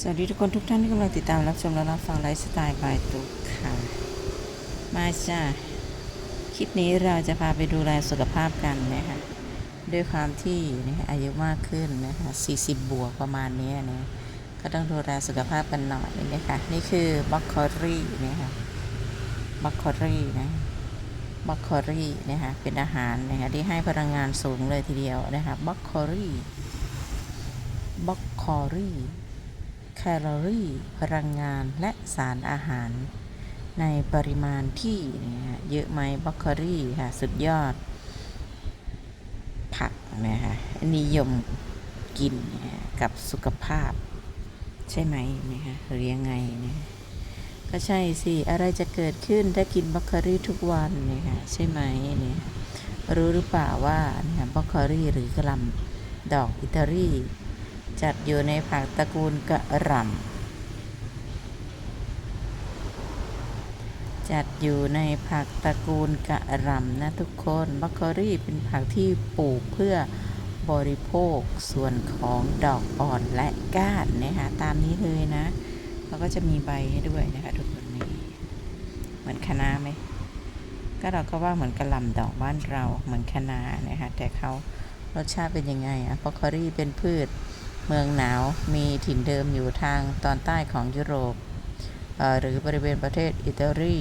สวัสดีทุกคนทุกท่านที่กำลังติดตามรับชมและรับฟังไลฟ์สไตล์บายตุ๊กค่ะ มาจ้าคลิปนี้เราจะพาไปดูแลสุขภาพกันนะคะด้วยความที่นะคะอายุมากขึ้นนะคะ40 บวกประมาณนี้นะก็ต้องดูแลสุขภาพกันหน่อยนะคะนี่คือบล็อกคอรี่นะคะบล็อกคอรี่นะบล็อกคอรี่นะคะเป็นอาหารนะคะที่ให้พลังงานสูงเลยทีเดียวนะคะบล็อกคอรี่บล็อกคอรี่ แคลอรี่ พลังงานและสารอาหาร ในปริมาณที่เยอะไหมบล็อกโคลี่ค่ะ สุดยอด ผักนะคะนิยมกินกับสุขภาพ ใช่ไหมนะคะหรือยังไงนะก็ใช่สิ อะไรจะเกิดขึ้นถ้ากินบล็อกโคลี่ทุกวันนะคะใช่ไหมเนี่ยรู้หรือเปล่าว่าเนี่ยบล็อกโคลี่หรือกระลำดอกอิตาลี จัดอยู่ในผักตระกูลกระหล่ำจัดอยู่ในผักตระกูลกระหล่ำนะทุกคนบรอกโคลีเป็นผักที่ปลูกเพื่อบริโภคส่วนของดอกอ่อนและก้านนะคะตามนี้เลยนะแล้วก็จะมีใบให้ด้วยนะคะทุกคนนี่เหมือนคะน้าไหมก็เราก็ว่าเหมือนกระหล่ำดอกบ้านเราเหมือนคะน้านะคะแต่เขารสชาติเป็นยังไงอะบรอกโคลีเป็นพืช เมืองหนาวมีถิ่นเดิมอยู่ทางตอนใต้ของยุโรปหรือบริเวณประเทศอิตาลี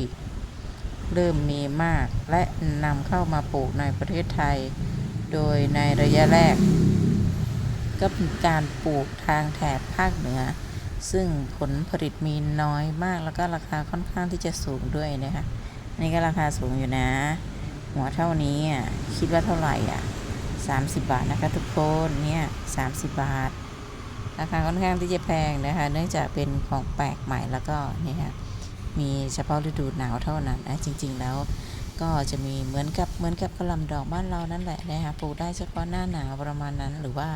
เริ่มมีมากและนำเข้ามาปลูกในประเทศไทย โดยในระยะแรก ก็เป็นการปลูกทางแถบภาคเหนือ ซึ่งผลผลิตมีน้อยมากแล้วก็ราคาค่อนข้างที่จะสูงด้วยนะคะนี่ก็ราคาสูงอยู่นะ หัวเท่านี้คิดว่าเท่าไหร่อะ30 บาทนะคะทุกคนเนี่ย30 บาท ราคาค่อนข้างที่จะแพงนะคะเนื่องจากเป็นของแปลกใหม่แล้วก็เนี่ยค่ะมีเฉพาะฤดูหนาวเท่านั้นนะจริง ๆ แล้วก็จะมีเหมือนกับเหมือนกับกระลำดอกบ้านเรานั่นแหละนะคะปลูกได้เฉพาะหน้าหนาวประมาณนั้น หรือว่า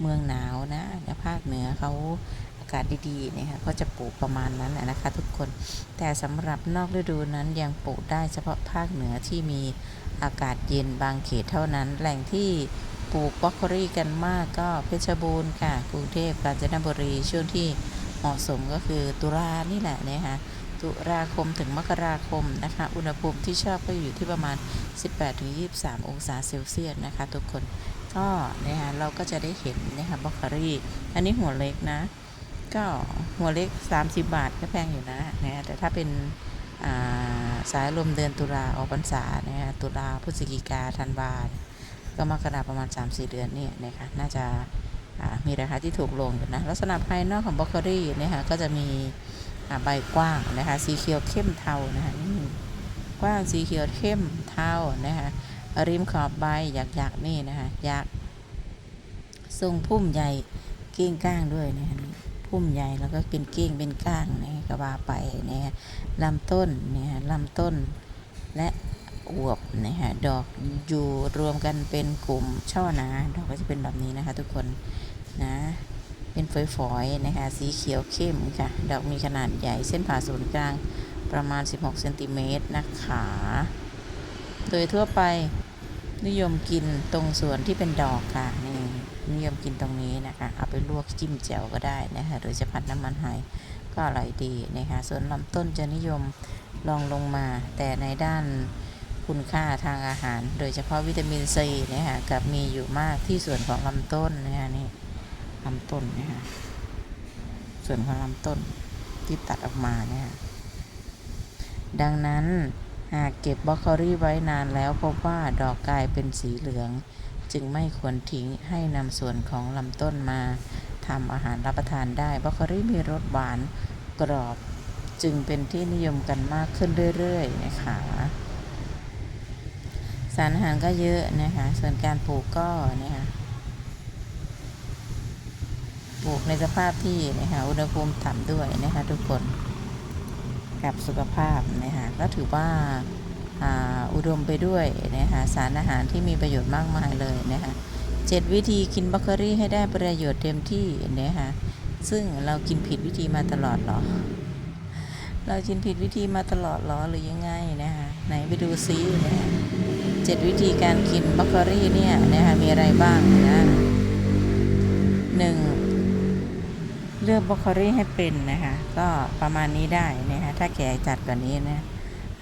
เมืองหนาวนะนภาคเหนือเขาอากาศดีๆเนี่ยค่ะก็จะปลูกประมาณนั้นนะคะทุกคนแต่สำหรับนอกฤดูนั้นยังปลูกได้เฉพาะภาคเหนือที่มีอากาศเย็นบางเขตเท่านั้นแหล่งที่ ปลูกบรอกโคลีกันมากก็เพชรบูรณ์ค่ะกรุงเทพกาญจนบุรีช่วงที่เหมาะสมก็คือตุลานี่แหละนะคะตุลาคมถึงมกราคมนะคะ อุณหภูมิที่ชอบก็อยู่ที่ประมาณ 18-23 องศาเซลเซียสนะคะ ทุกคนก็นะคะเราก็จะได้เห็นนะคะบรอกโคลีอันนี้หัวเล็กนะ ก็หัวเล็ก 30 บาทก็แพงอยู่นะนะแต่ถ้าเป็นสายลมเดือนตุลาออกพรรษานะคะตุลาพฤศจิกาธันวา ก็มากราประมาณ 3-4 เดือนนี่นะคะน่าจะามีราคาที่ถูกลงอยู่นะลักษณะภายนอกของบรอกโคลีนะคะก็จะมีใบกว้างนะคะสีเขียวเข้มเทานะคะนี่กว้างสีเขียวเข้มเทานะคะริมขอบใบหยักๆนี่นะคะหยักทรงพุ่มใหญ่เก้งก้างด้วยนะคะนี่พุ่มใหญ่แล้วก็เป็นเก้งเป็นก้างนะก็ว่าไปนะคะลำต้นเนี่ยลำต้นและ อวบนะคะดอกอยู่รวมกันเป็นกลุ่มช่อหนาดอกก็จะเป็นแบบนี้นะคะ ทุกคนนะเป็นฝอยๆนะคะ สีเขียวเข้มค่ะ ดอกมีขนาดใหญ่เส้นผ่าศูนย์กลางประมาณ 16เซนติเมตรนะคะ โดยทั่วไปนิยมกินตรงส่วนที่เป็นดอกค่ะนี่นิยมกินตรงนี้นะคะ เอาไปลวกจิ้มแจ่วก็ได้นะคะหรือจะผัดน้ำมันหอยก็อร่อยดีนะคะ ส่วนลำต้นจะนิยมลองลงมา แต่ในด้าน คุณค่าทางอาหาร โดยเฉพาะวิตามินซีนะคะกับมีอยู่มากที่ส่วนของลำต้นนะคะนี่ลำต้นนะคะส่วนของลำต้นที่ตัดออกมาเนี่ยดังนั้นหากเก็บบรอกโคลีไว้นานแล้วพบว่าดอกกลายเป็นสีเหลือง จึงไม่ควรทิ้งให้นำส่วนของลำต้นมาทำอาหารรับประทานได้บรอกโคลีมีรสหวานกรอบ จึงเป็นที่นิยมกันมากขึ้นเรื่อยๆนะคะ สารอาหารก็เยอะนะคะส่วนการปลูกก็นะคะปลูกในสภาพที่นะคะอุณหภูมิต่ำด้วยนะคะทุกคนกับสุขภาพนะคะก็ถือว่าอุดมไปด้วยนะคะสารอาหารที่มีประโยชน์มากมายเลยนะคะเจ็ดวิธีกินบรอกโคลีให้ได้ประโยชน์เต็มที่นะคะซึ่งเรากินผิดวิธีมาตลอดหรอ เรากินผิดวิธีมาตลอดหรอหรือยังไงนะคะ ไหนไปดูซินะเจ็ดวิธีการกินบรอกโคลีเนี่ยนะคะมีอะไรบ้างนะหนึ่งเลือกบรอกโคลีให้เป็นนะคะ ก็ประมาณนี้ได้นะคะถ้าแก่จัดกว่านี้นะ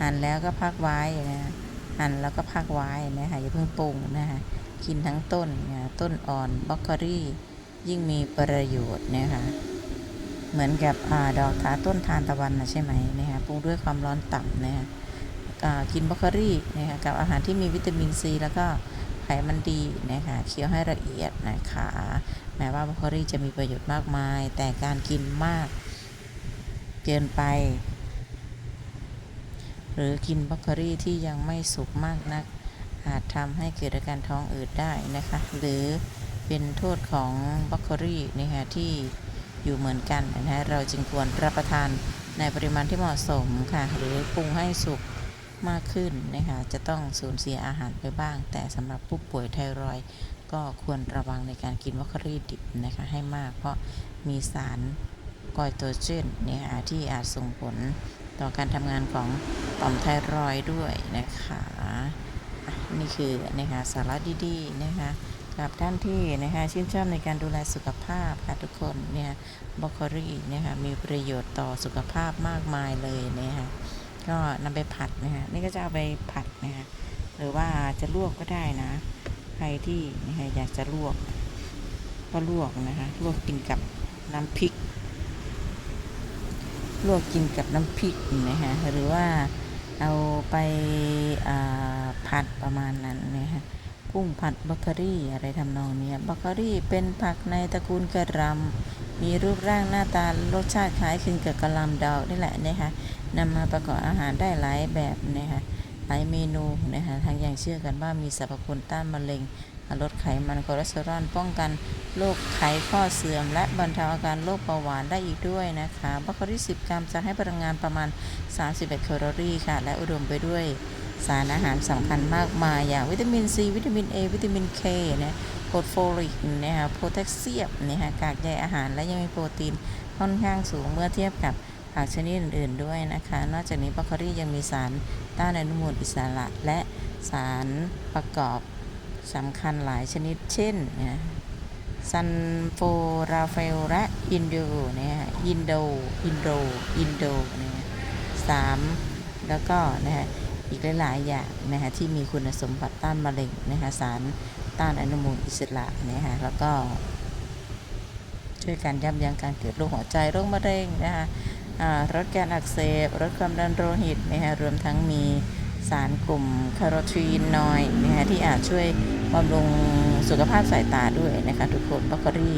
หั่นแล้วก็พักไว้นะหั่นแล้วก็พักไว้นะคะอย่าเพิ่งปรุงนะคะกินทั้งต้นนะต้นอ่อนบรอกโคลียิ่งมีประโยชน์นะคะเหมือนกับอดอกทาต้นทานตะวันนะใช่ไหมนะคะปรุงด้วยความร้อนต่ำนะคะ กินบรอกโคลีนะคะกับอาหารที่มีวิตามินซีแล้วก็ไขมันดีนะคะเคี้ยวให้ละเอียดนะคะแม้ว่าบรอกโคลีจะมีประโยชน์มากมาย แต่การกินมากเกินไป หรือกินบรอกโคลีที่ยังไม่สุกมากนัก อาจทำให้เกิดอาการท้องอืดได้นะคะหรือเป็นโทษของบรอกโคลีนะคะที่อยู่เหมือนกันนะฮะเราจึงควรรับประทานในปริมาณที่เหมาะสมค่ะ หรือปรุงให้สุก มากขึ้นนะคะจะต้องสูญเสียอาหารไปบ้าง แต่สำหรับผู้ป่วยไทรอยก็ควรระวังในการกินบรอกโคลีดิบนะคะให้มาก เพราะมีสารกอยโตรเจนนะคะที่อาจส่งผลต่อการทำงานของต่อมไทรอยด้วยนะคะนี่คือนะคะสาระดีๆนะคะกับท่านที่นะคะชื่นชอบในการดูแลสุขภาพค่ะทุกคนเนี่ยบรอกโคลีนะคะมีประโยชน์ต่อสุขภาพมากมายเลยนะคะ ก็นำไปผัดนะคะนี่ก็จะเอาไปผัดนะคะหรือว่าจะลวกก็ได้นะ ใครที่นะคะอยากจะลวก ก็ลวกนะคะลวกกินกับน้ำพริก ลวกกินกับน้ำพริกนะคะหรือว่าเอาไปาผัดประมาณนั้นนะคะกุ้งผัดบรอกโคลีอะไรทำนองนี้ยบรอกโคลีเป็นผักในตระกูลกระหลำ มีรูปร่างหน้าตารสชาติคล้ายคลึงกับกระหลำดอกนี่แหละนะคะนำมาประกอบอาหารได้หลายแบบนะคะหลายเมนูนะคะทางยังเชื่อกันว่ามีสรรพคุณต้านมะเร็งลดไขมันคอเลสเตอรอลป้องกันโรคไขข้อเสื่อม และบรรเทาอาการโรคเบาหวานได้อีกด้วยนะคะบรอกโคลี10 กรัมจะให้พลังงานประมาณ 31 แคลอรี่ค่ะ และอุดมไปด้วยสารอาหารสำคัญมากมายอย่างวิตามินซีวิตามิน A วิตามิน K นะ โพโฟลิกนะคะโพแทสเซียมนะคะกากใยอาหารและยังมีโปรตีนค่อนข้างสูงเมื่อเทียบกับผักชนิดอื่น ๆ ด้วยนะคะ นอกจากนี้บรอกโคลียังมีสารต้านอนุมูลอิสระและสารประกอบสำคัญหลายชนิดเช่นนะซันโฟราเฟลและอินโดเนี่ยอินโดอินโดอินโดเนี่ยสามแล้วก็นะฮะอีกหลาย ๆ อย่างนะฮะที่มีคุณสมบัติต้านมะเร็งนะคะสาร ต้านอนุมูลอิสระนะฮะแล้วก็ ช่วยกันยับยั้งการเกิดโรคหัวใจโรคมะเร็งนะคะลดการอักเสบลดความดันโลหิตนะคะรวมทั้งมีสารกลุ่มคาร์โรทีนอยด์นะคะที่อาจช่วยบำรุงสุขภาพสายตาด้วยนะคะทุกคนบรอกโคลี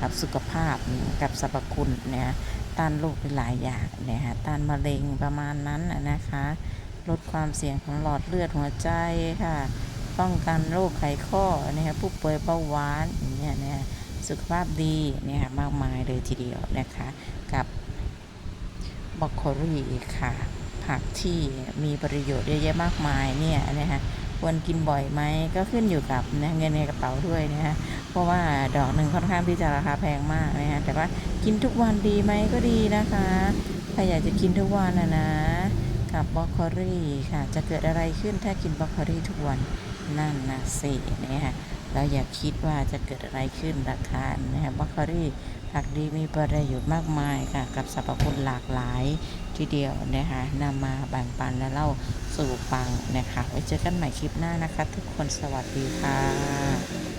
กับสุขภาพกับสรรพคุณนะคะต้านโรคหลายอย่างนะคะต้านมะเร็งประมาณนั้นนะคะ ลดความเสี่ยงของหลอดเลือดหัวใจค่ะ ป้องกันโรคไขข้อนะคะผู้ป่วยเบาหวานอย่างเงี้ยนะคะสุขภาพดีเนี่ยมากมายเลยทีเดียวนะคะ กับบรอกโคลีค่ะ ผักที่มีประโยชน์เยอะแยะมากมายเนี่ยนะคะควรกินบ่อยไหมก็ขึ้นอยู่กับนะเงินในกระเป๋าด้วยนะคะเพราะว่าดอกหนึ่งค่อนข้างที่จะราคาแพงมากนะคะแต่ว่ากินทุกวันดีไหมก็ดีนะคะใครอยากจะกินทุกวันนะนะกับบรอกโคลีค่ะ จะเกิดอะไรขึ้นถ้ากินบรอกโคลีทุกวัน นั่นนะสิเนะคะเราอย่าคิดว่าจะเกิดอะไรขึ้นราคานะคะบรอกโคลีผักดีมีประโยชน์มากมายค่ะ กับสรรพคุณหลากหลายทีเดียวนะคะนำมาแบ่งปันและเล่าสู่ฟังนะคะไว้เจอกันใหม่คลิปหน้านะคะ ทุกคนสวัสดีค่ะ